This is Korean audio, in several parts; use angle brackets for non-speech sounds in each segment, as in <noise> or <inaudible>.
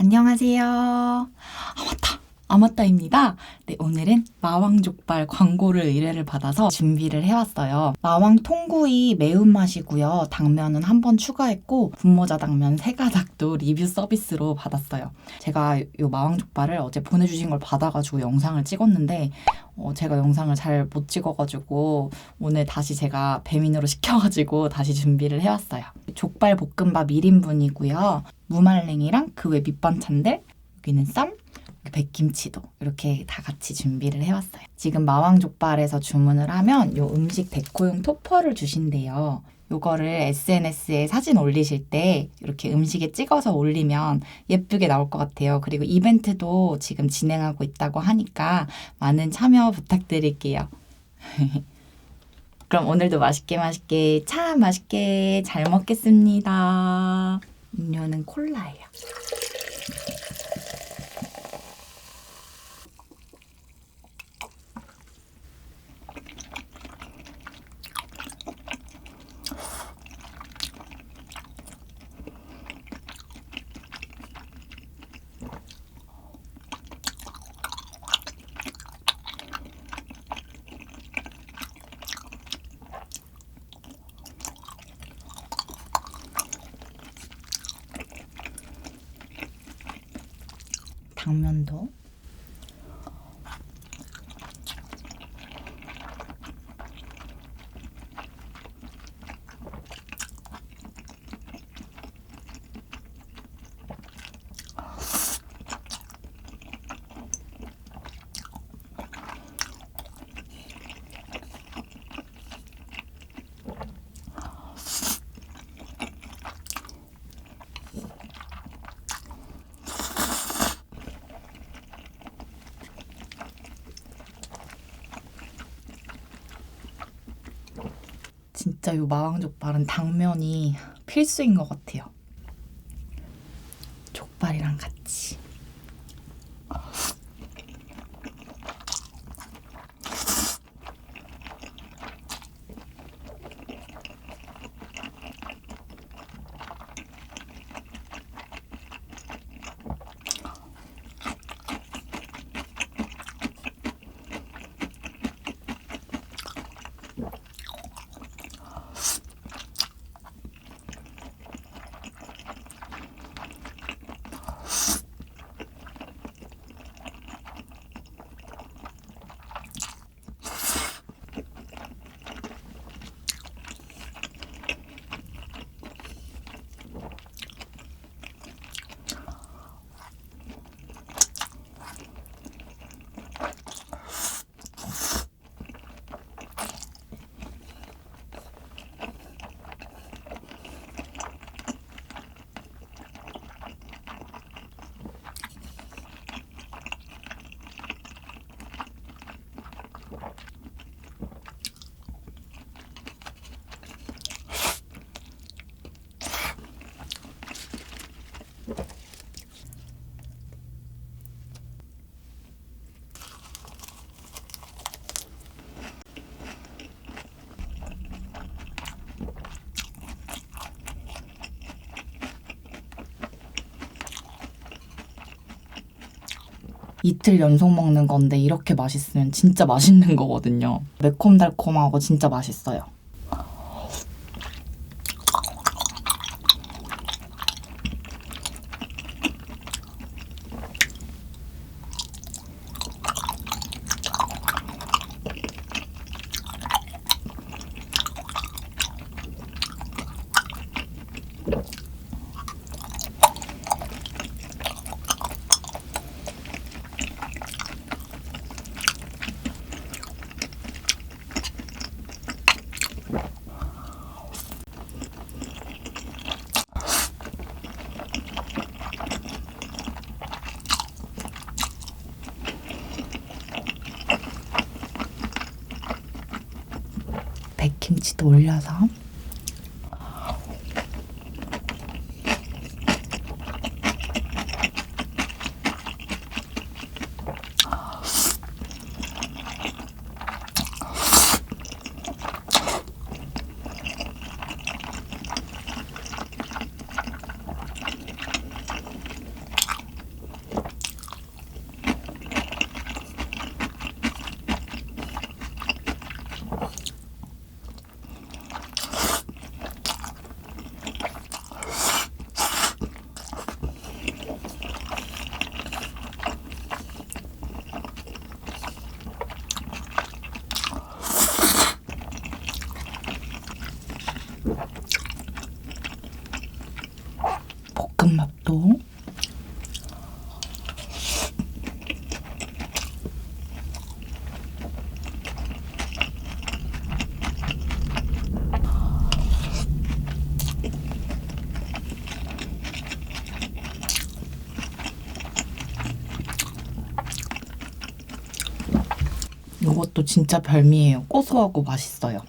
안녕하세요. 아, 맞다. 아마따입니다. 네, 오늘은 마왕족발 광고를 의뢰를 받아서 준비를 해왔어요. 마왕 통구이 매운맛이고요. 당면은 한 번 추가했고 분모자 당면 세 가닥도 리뷰 서비스로 받았어요. 제가 요 마왕족발을 어제 보내주신 걸 받아가지고 영상을 찍었는데 어, 제가 영상을 잘 못 찍어가지고 오늘 다시 제가 배민으로 <laughs> 시켜가지고 다시 준비를 해왔어요. 족발 볶음밥 1인분이고요. 무말랭이랑 그 외 밑반찬들 여기는 쌈, 백김치도 이렇게 다 같이 준비를 해왔어요. 지금 마왕족발에서 주문을 하면 요 음식 데코용 토퍼를 주신대요. 요거를 SNS에 사진 올리실 때 이렇게 음식에 찍어서 올리면 예쁘게 나올 것 같아요. 그리고 이벤트도 지금 진행하고 있다고 하니까 많은 참여 부탁드릴게요. <laughs> 그럼 오늘도 맛있게 맛있게 참 맛있게 잘 먹겠습니다. 음료는 콜라예요. 당면도 진짜 요 마왕족발은 당면이 필수인 것 같아요. 족발이랑 같이. 이틀 연속 먹는 건데 이렇게 맛있으면 진짜 맛있는 거거든요. 매콤달콤하고 진짜 맛있어요. 백김치 볶음밥도 이것도 진짜 별미예요. 고소하고 맛있어요.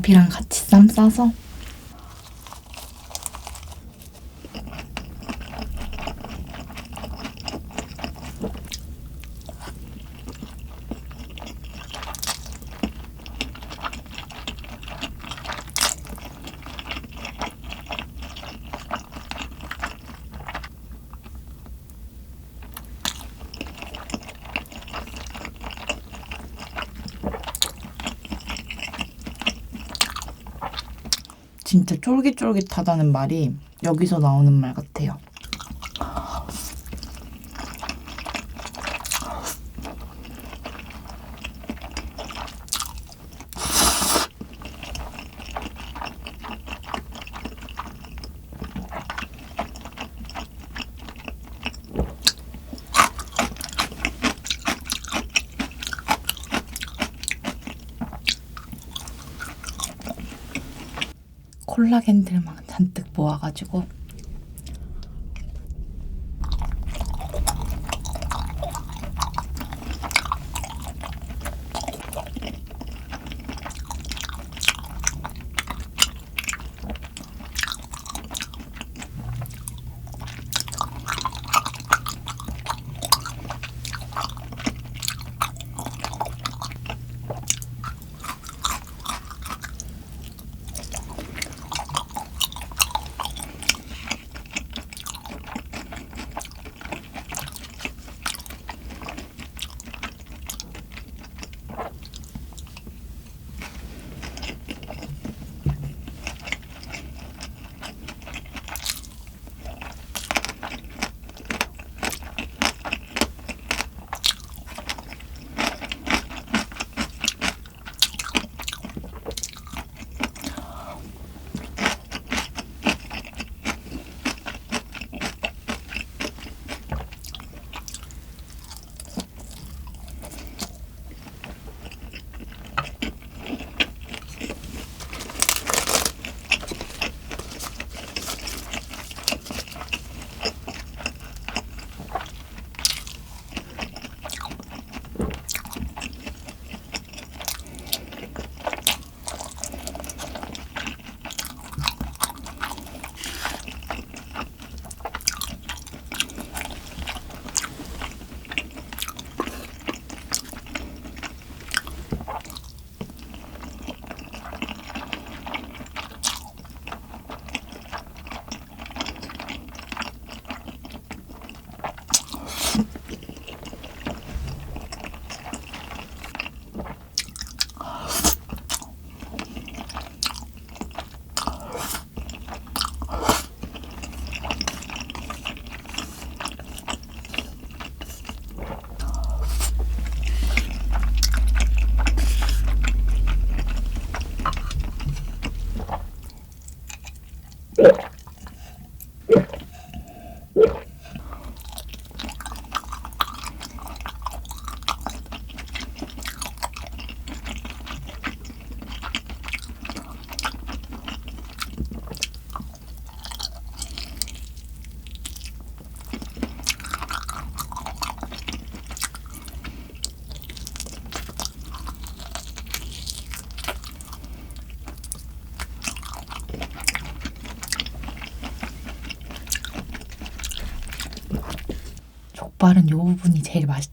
밥이랑 같이 쌈 싸서 진짜 쫄깃쫄깃하다는 말이 여기서 나오는 말 같아요. 콜라겐들만 잔뜩 모아가지고 족발은 이 부분이 제일 맛있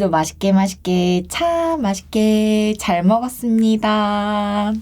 오늘도 맛있게 맛있게 참 맛있게 잘 먹었습니다.